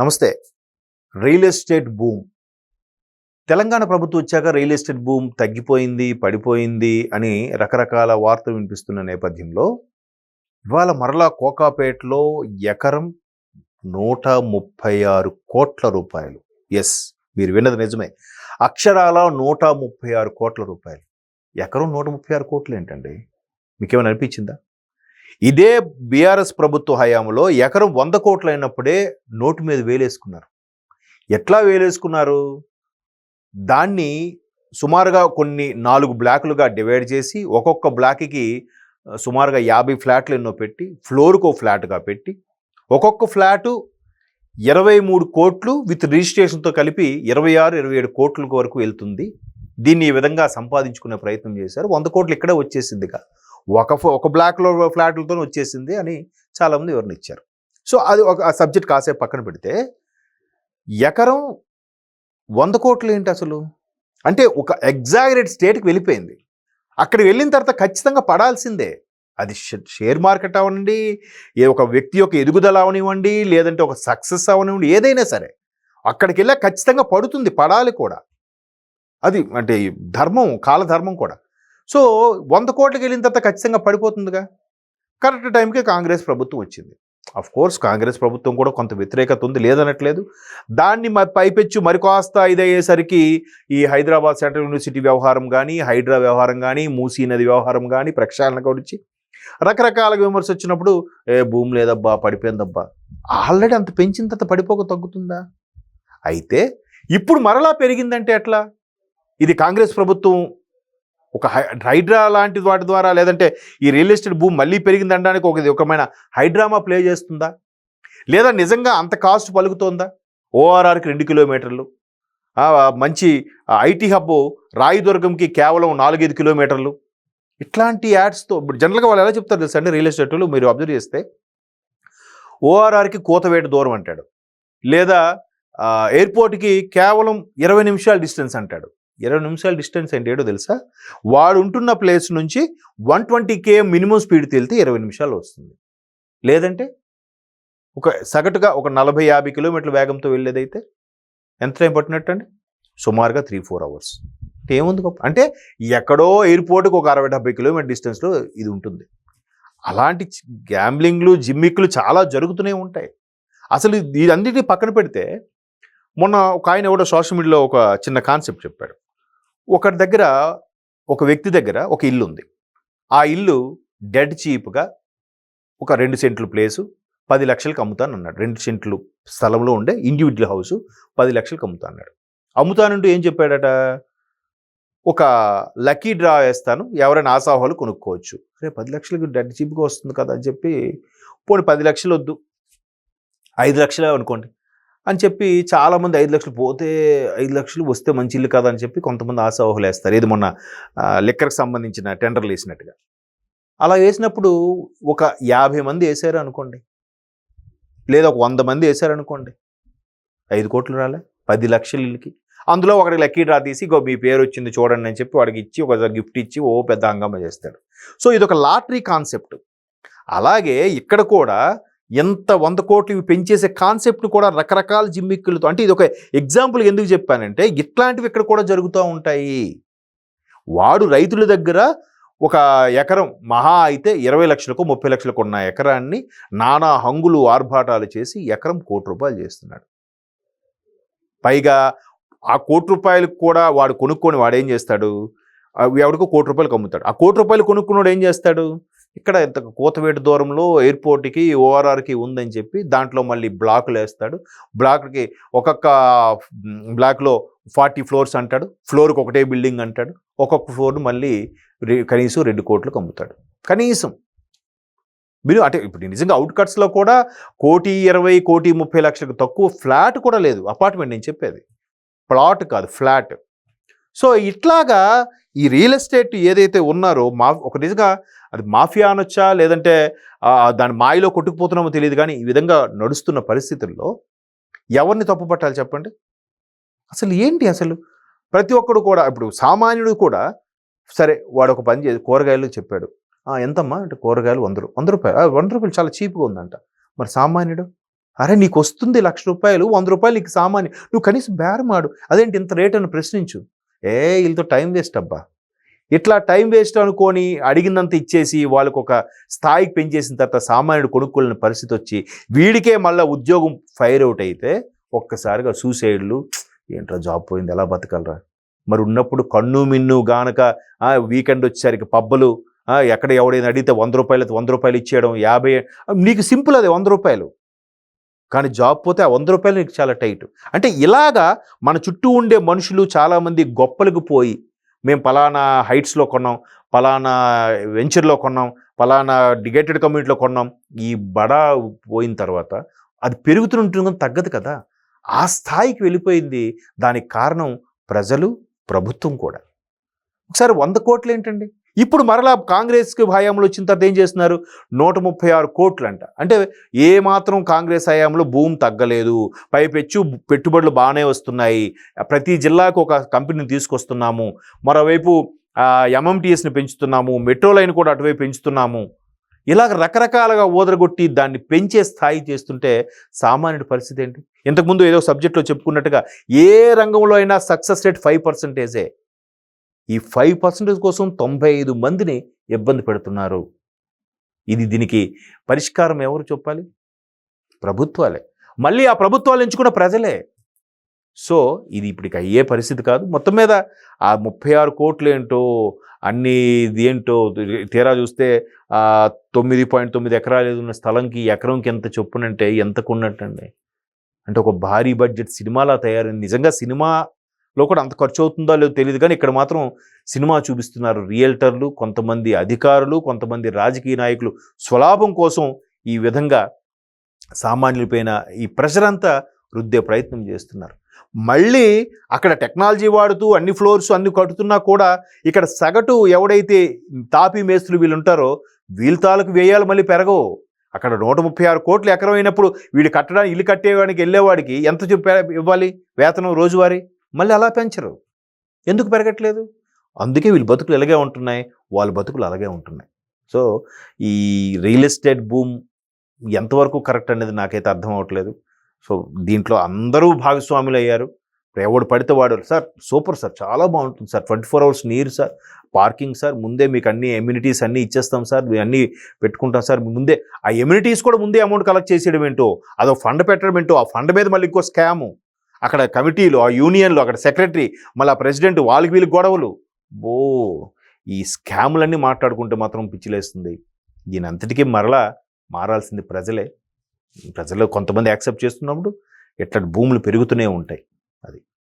నమస్తే. Real estate boom Telangana ప్రభుత్వం వచ్చాక రియల్ ఎస్టేట్ భూమ్ తగ్గిపోయింది పడిపోయింది అని రకరకాల వార్తలు వినిపిస్తున్న నేపథ్యంలో ఇవాళ మరలా కోకాపేటలో ఎకరం నూట ముప్పై ఆరు కోట్ల రూపాయలు. ఎస్ మీరు విన్నది నిజమే. అక్షరాల నూట ముప్పై ఆరు కోట్ల రూపాయలు. ఎకరం నూట ముప్పై ఆరు కోట్లు ఏంటండి? మీకేమైనా అనిపించిందా? ఇదే బీఆర్ఎస్ ప్రభుత్వ హయాంలో ఎకరం వంద కోట్లు అయినప్పుడే నోటు మీద వేలేసుకున్నారు. ఎట్లా వేలేసుకున్నారు? దాన్ని సుమారుగా కొన్ని నాలుగు బ్లాకులుగా డివైడ్ చేసి ఒక్కొక్క బ్లాక్కి సుమారుగా యాభై ఫ్లాట్లు ఎన్నో పెట్టి ఫ్లోర్కో ఫ్లాట్గా పెట్టి ఒక్కొక్క ఫ్లాటు ఇరవై మూడు కోట్లు విత్ రిజిస్ట్రేషన్తో కలిపి ఇరవై ఆరు ఇరవై ఏడు కోట్ల వరకు వెళ్తుంది. దీన్ని ఈ విధంగా సంపాదించుకునే ప్రయత్నం చేశారు. వంద కోట్లు ఇక్కడే వచ్చేసిందిగా. ఒక ఒక బ్లాక్లో ఫ్లాట్లతో వచ్చేసింది అని చాలామంది వివరణ ఇచ్చారు సో అది ఒక ఆ సబ్జెక్ట్ కాసేపు పక్కన పెడితే ఎకరం వంద కోట్లు ఏంటి అసలు? అంటే ఒక ఎగ్జాగరేట్ స్టేట్కి వెళ్ళిపోయింది. అక్కడ వెళ్ళిన తర్వాత ఖచ్చితంగా పడాల్సిందే. అది షే- షేర్ మార్కెట్ అవనండి ఏ ఒక వ్యక్తి యొక్క ఎదుగుదల అవనివ్వండి లేదంటే ఒక సక్సెస్ అవనివ్వండి ఏదైనా సరే. అక్కడికి వెళ్ళా ఖచ్చితంగా పడుతుంది పడాలి కూడా. అది అంటే ధర్మం కాలధర్మం కూడా. సో వంద కోట్లకి వెళ్ళిన తర్వాత ఖచ్చితంగా పడిపోతుందిగా. కరెక్ట్ టైంకి కాంగ్రెస్ ప్రభుత్వం వచ్చింది. అఫ్ కోర్స్ కాంగ్రెస్ ప్రభుత్వం కూడా కొంత వ్యతిరేకత ఉంది లేదనట్లేదు. దాన్ని పైపెచ్చు మరికాస్త ఇదయ్యేసరికి ఈ హైదరాబాద్ సెంట్రల్ యూనివర్సిటీ వ్యవహారం కానీ హైడ్రా వ్యవహారం కానీ మూసీ నది వ్యవహారం కానీ ప్రక్షాళన గురించి రకరకాల విమర్శ వచ్చినప్పుడు ఏ భూమి లేదబ్బా పడిపోయిందబ్బా. ఆల్రెడీ అంత పెంచిన తర్వాత పడిపోక తగ్గుతుందా? అయితే ఇప్పుడు మరలా పెరిగిందంటే ఎట్లా? ఇది కాంగ్రెస్ ప్రభుత్వం ఒక హై- హైడ్రా లాంటి వాటి ద్వారా లేదంటే ఈ రియల్ ఎస్టేట్ భూమి మళ్ళీ పెరిగిందనడానికి ఒక ఒకమైన హైడ్రామా ప్లే చేస్తుందా? లేదా నిజంగా అంత కాస్ట్ పలుకుతోందా? ఓఆర్ఆర్కి రెండు కిలోమీటర్లు. మంచి ఐటీ హబ్ రాయిదుర్గంకి కేవలం నాలుగైదు కిలోమీటర్లు. ఇట్లాంటి యాడ్స్తో ఇప్పుడు జనరల్గా వాళ్ళు ఎలా చెప్తారు తెలుసా అండి రియల్ ఎస్టేట్లో మీరు అబ్జర్వ్ చేస్తే ఓఆర్ఆర్కి కోతవేట దూరం అంటాడు. లేదా ఎయిర్పోర్ట్కి కేవలం ఇరవై నిమిషాల డిస్టెన్స్ అంటాడు. ఇరవై నిమిషాల డిస్టెన్స్ అంటే ఏడో తెలుసా? వాడు ఉంటున్న ప్లేస్ నుంచి one twenty KM minimum speed వెళ్తే ఇరవై నిమిషాలు వస్తుంది. లేదంటే ఒక సగటుగా ఒక నలభై యాభై కిలోమీటర్ల వేగంతో వెళ్ళేదైతే ఎంత టైం పట్టినట్టు అండి సుమారుగా త్రీ ఫోర్ అవర్స్. ఏముంది గొప్ప అంటే ఎక్కడో ఎయిర్పోర్ట్కి ఒక అరవై డెబ్బై కిలోమీటర్ డిస్టెన్స్లో ఇది ఉంటుంది. అలాంటి గ్యాంబ్లింగ్లు జిమ్మిక్లు చాలా జరుగుతూనే ఉంటాయి. అసలు ఇదన్నిటిని పక్కన పెడితే మొన్న ఒక ఆయన కూడా సోషల్ మీడియాలో ఒక చిన్న కాన్సెప్ట్ చెప్పాడు. ఒకరి దగ్గర ఒక వ్యక్తి దగ్గర ఒక ఇల్లు ఉంది. ఆ ఇల్లు డెడ్ చీప్గా ఒక రెండు సెంట్లు ప్లేసు పది లక్షలకు అమ్ముతాను అన్నాడు రెండు సెంట్లు స్థలంలో ఉండే ఇండివిజువల్ హౌస్ పది లక్షలకు అమ్ముతా అన్నాడు అమ్ముతానంటూ ఏం చెప్పాడట? ఒక లక్కీ డ్రా వేస్తాను ఎవరైనా ఆశాహాలు కొనుక్కోవచ్చు. రే పది లక్షలకు డెడ్ చీప్గా వస్తుంది కదా అని చెప్పి పోనీ పది లక్షలు వద్దు ఐదు లక్షలే అనుకోండి. అని చెప్పి చాలామంది ఐదు లక్షలు పోతే ఐదు లక్షలు వస్తే మంచి ఇల్లు కదా అని చెప్పి కొంతమంది ఆశావాహులు వేస్తారు. ఇది మొన్న లెక్కర్కి సంబంధించిన టెండర్లు వేసినట్టుగా. అలా వేసినప్పుడు ఒక యాభై మంది వేసారు అనుకోండి. లేదా ఒక వంద మంది వేసారు అనుకోండి. ఐదు కోట్లు రాలే పది లక్షల ఇల్లుకి. అందులో ఒకటి లక్కీ డ్రా తీసి ఇగో మీ పేరు వచ్చింది చూడండి అని చెప్పి వాడికి ఇచ్చి ఒక గిఫ్ట్ ఇచ్చి ఓ పెద్ద అంగమ్మ చేస్తాడు. సో ఇది ఒక లాటరీ కాన్సెప్ట్. అలాగే ఇక్కడ కూడా ఎంత వంద కోట్లు ఇవి పెంచేసే కాన్సెప్ట్ కూడా రకరకాల జిమ్మిక్కులతో అంటే ఇది ఒక ఎగ్జాంపుల్ ఎందుకు చెప్పానంటే ఇట్లాంటివి ఇక్కడ కూడా జరుగుతూ ఉంటాయి. వాడు రైతుల దగ్గర ఒక ఎకరం మహా అయితే ఇరవై లక్షలకు ముప్పై లక్షలకు ఉన్న ఎకరాన్ని నానా హంగులు ఆర్భాటాలు చేసి ఎకరం కోటి రూపాయలు చేస్తున్నాడు. పైగా ఆ కోటి రూపాయలకు కూడా వాడు కొనుక్కొని వాడు ఏం చేస్తాడు? ఎవడికో ఎవరికో కోటి రూపాయలు అమ్ముతాడు ఆ కోటి రూపాయలు కొనుక్కున్నాడు ఏం చేస్తాడు? ఇక్కడ ఇంత కోతవేటు దూరంలో ఎయిర్పోర్ట్కి ఓఆర్ఆర్కి ఉందని చెప్పి దాంట్లో మళ్ళీ బ్లాకులు వేస్తాడు బ్లాక్కి ఒక్కొక్క బ్లాక్లో ఫార్టీ ఫ్లోర్స్ అంటాడు. ఫ్లోర్కి ఒకటే బిల్డింగ్ అంటాడు. ఒక్కొక్క ఫ్లోర్ మళ్ళీ కనీసం రెండు కోట్లకు అమ్ముతాడు కనీసం. మీరు అంటే ఇప్పుడు నిజంగా అవుట్కట్స్లో కూడా కోటి ఇరవై కోటి ముప్పై లక్షలకు తక్కువ ఫ్లాట్ కూడా లేదు. అపార్ట్మెంట్ నేను చెప్పేది. ప్లాట్ కాదు ఫ్లాట్. సో ఇట్లాగా ఈ రియల్ ఎస్టేట్ ఏదైతే ఉన్నారో మా ఒక నిజంగా అది మాఫియా అనొచ్చా లేదంటే దాని మాయలో కొట్టుకుపోతున్నామో తెలియదు కానీ ఈ విధంగా నడుస్తున్న పరిస్థితుల్లో ఎవరిని తప్పు పట్టాలి చెప్పండి? అసలు ఏంటి అసలు? ప్రతి ఒక్కడు కూడా ఇప్పుడు సామాన్యుడు కూడా సరే వాడు ఒక పని చేసి కూరగాయలు చెప్పాడు. ఎంతమ్మా? అంటే కూరగాయలు వంద వంద రూపాయలు వంద రూపాయలు చాలా చీప్గా ఉందంట. మరి సామాన్యుడు అరే నీకు వస్తుంది లక్ష రూపాయలు వంద రూపాయలు నీకు సామాన్యం నువ్వు కనీసం బేరమాడు అదేంటి ఇంత రేట్ అని ప్రశ్నించు. ఏ వీళ్ళతో టైం వేస్ట్ అబ్బా. ఇట్లా టైం వేస్ట్ అనుకొని అడిగినంత ఇచ్చేసి వాళ్ళకు ఒక స్థాయికి పెంచేసిన తర్వాత సామాన్యుడు కొనుక్కోలేని పరిస్థితి వచ్చి వీడికే మళ్ళీ ఉద్యోగం ఫైర్ అవుట్ అయితే ఒక్కసారిగా సూసైడ్లు ఏంట్రా జాబ్ పోయింది ఎలా బతకలరా? మరి ఉన్నప్పుడు కన్ను మిన్ను గానక వీకెండ్ వచ్చేసరికి పబ్బలు ఎక్కడ ఎవడైనా అడిగితే వంద రూపాయలు వంద రూపాయలు ఇచ్చేయడం యాభై నీకు సింపుల్ అది వంద రూపాయలు. కానీ జాబ్ పోతే ఆ వంద రూపాయలు నీకు చాలా టైట్. అంటే ఇలాగా మన చుట్టూ ఉండే మనుషులు చాలామంది గొప్పలకు పోయి మేము పలానా హైట్స్లో కొన్నాం పలానా వెంచర్లో కొన్నాం పలానా డిగేటెడ్ కమ్యూనిటీలో కొన్నాం ఈ బడా పోయిన తర్వాత అది పెరుగుతుంటుంది కానీ తగ్గదు కదా. ఆ స్థాయికి వెళ్ళిపోయింది. దానికి కారణం ప్రజలు ప్రభుత్వం కూడా. ఒకసారి వంద కోట్లు ఏంటండి? ఇప్పుడు మరలా కాంగ్రెస్కి హయాంలో వచ్చిన తర్వాత ఏం చేస్తున్నారు? నూట ముప్పై ఆరు కోట్లు అంట అంటే ఏ మాత్రం కాంగ్రెస్ హయాంలో భూమి తగ్గలేదు. పైపెచ్చు పెట్టుబడులు బాగానే వస్తున్నాయి. ప్రతి జిల్లాకు ఒక కంపెనీని తీసుకొస్తున్నాము. మరోవైపు ఎంఎంటీఎస్ని పెంచుతున్నాము. మెట్రో లైన్ కూడా అటువైపు పెంచుతున్నాము. ఇలాగ రకరకాలుగా ఓదరగొట్టి దాన్ని పెంచే స్థాయి చేస్తుంటే సామాన్యుడి పరిస్థితి ఏంటి? ఇంతకుముందు ఏదో సబ్జెక్ట్లో చెప్పుకున్నట్టుగా ఏ రంగంలో అయినా సక్సెస్ రేట్ ఫైవ్ పర్సెంటేజే. ఈ ఫైవ్ పర్సెంటేజ్ కోసం తొంభై ఐదు మందిని ఇబ్బంది పెడుతున్నారు. ఇది దీనికి పరిష్కారం ఎవరు చెప్పాలి? ప్రభుత్వాలే. మళ్ళీ ఆ ప్రభుత్వాలు ఎంచుకున్న ప్రజలే. సో ఇది ఇప్పటికి అయ్యే పరిస్థితి కాదు. మొత్తం మీద ఆ ముప్పై ఆరు కోట్లు ఏంటో అన్ని ఇది ఏంటో తీరా చూస్తే ఆ తొమ్మిది పాయింట్ తొమ్మిది ఎకరాలు ఉన్న స్థలంకి ఎకరంకి ఎంత చొప్పునంటే ఎంత కొన్నట్టండి. అంటే ఒక భారీ బడ్జెట్ సినిమాలా తయారైంది. నిజంగా సినిమా లో కూడా అంత ఖర్చు అవుతుందో లేదో తెలియదు కానీ ఇక్కడ మాత్రం సినిమా చూపిస్తున్నారు రియల్టర్లు కొంతమంది అధికారులు కొంతమంది రాజకీయ నాయకులు. స్వలాభం కోసం ఈ విధంగా సామాన్యులపైన ఈ ప్రెషర్ అంతా రుద్దే ప్రయత్నం చేస్తున్నారు. మళ్ళీ అక్కడ టెక్నాలజీ వాడుతూ అన్ని ఫ్లోర్స్ అన్ని కట్టుతున్నా కూడా ఇక్కడ సగటు ఎవడైతే తాపీ మేస్తులు వీళ్ళు ఉంటారో వీళ్ళ తాలూకు వ్యయాలు మళ్ళీ పెరగవు. అక్కడ నూట ముప్పై ఆరు కోట్లు ఎకరం అయినప్పుడు వీడు కట్టడానికి ఇల్లు కట్టేవాడికి వెళ్ళేవాడికి ఎంత చెప్పా ఇవ్వాలి? వేతనం రోజువారీ? మళ్ళీ అలా పెంచరు. ఎందుకు పెరగట్లేదు? అందుకే వీళ్ళ బతుకులు ఇలాగే ఉంటున్నాయి. వాళ్ళ బతుకులు అలాగే ఉంటున్నాయి. సో ఈ రియల్ ఎస్టేట్ భూమ్ ఎంతవరకు కరెక్ట్ అనేది నాకైతే అర్థం అవ్వట్లేదు. సో దీంట్లో అందరూ భాగస్వాములు అయ్యారు. ఎవడు పడితే వాడు సార్ సూపర్ సార్ చాలా బాగుంటుంది సార్. ట్వంటీ ఫోర్ అవర్స్ నీరు సార్ పార్కింగ్ సార్ ముందే మీకు అన్ని ఎమ్యూనిటీస్ అన్నీ ఇచ్చేస్తాం సార్ మీ అన్నీ పెట్టుకుంటాం సార్ ముందే ఆ ఎమ్యూనిటీస్ కూడా ముందే అమౌంట్ కలెక్ట్ చేసేయడం ఏంటో అదో ఫండ్ పెట్టడం ఏంటో ఆ ఫండ్ మీద మళ్ళీ ఇంకో స్కాము. అక్కడ కమిటీలు ఆ యూనియన్లు అక్కడ సెక్రటరీ మళ్ళీ ఆ ప్రెసిడెంట్ వాళ్ళకి వీళ్ళకి గొడవలు. బో ఈ స్కాములన్నీ మాట్లాడుకుంటే మాత్రం పిచ్చిలేస్తుంది. దీని అంతటికీ మరలా మారాల్సింది ప్రజలే. ప్రజలు కొంతమంది యాక్సెప్ట్ చేస్తున్నప్పుడు ఇట్లా భూములు పెరుగుతూనే ఉంటాయి. అది